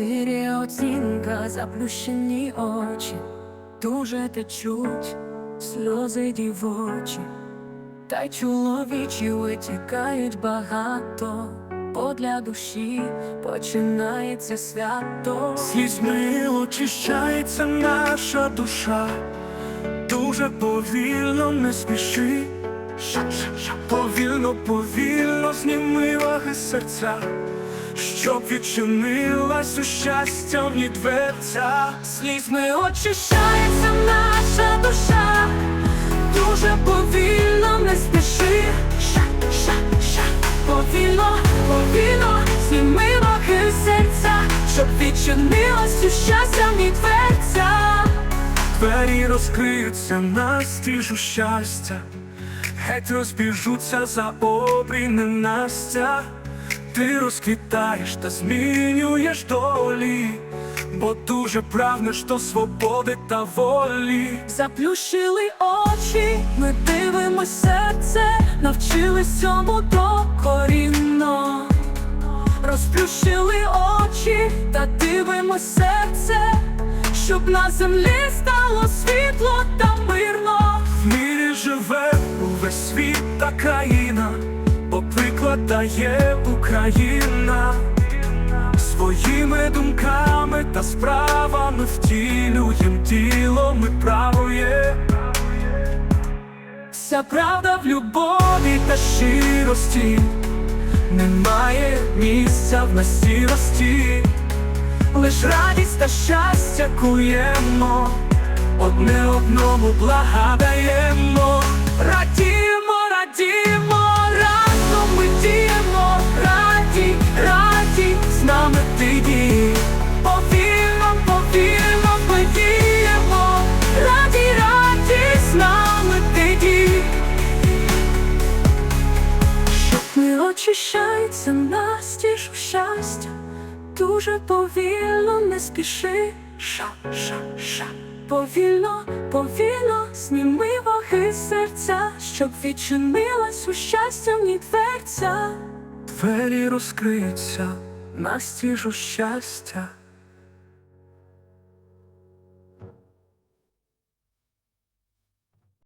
папірі оцінка, заплющені очі, дуже течуть сльози дівочі, та й чоловічі витікають багато, бо для душі починається свято. Слізьми очищається наша душа, дуже повільно не спіши. Повільно, повільно зніми ваги серця, щоб відчинилась у щастя в дверця. Слізьми очищається наша душа, дуже повільно не спіши. Ша, ша, ша. Повільно, повільно, зніми ваги серця, щоб відчинилась у щастя в ній дверця. Двері розкриються настіж у щастя, геть розбіжуться за обрій ненастя. Ти розквітаєш та змінюєш долі, бо дуже прагнеш до свободи та волі. Заплющили очі, ми дивимось серце, навчились цьому докорінно. Розплющили очі та дивимось серце, щоб на землі стало світло та мирно. В мірі живе увесь світ та країна, бо приклад дає Україна. Своїми думками та справами втілюєм ділом і правоє. Вся правда в любові та щирості немає місця в насірості, лиш радість та щастя куємо, одне одному благадаємо, очищається настіж у щастя, дуже повільно не спіши. Ша, ша, ша. Повільно, повільно зніми ваги серця, щоб відчинилась у щастя мені дверця. Двері розкриються, настіж у щастя.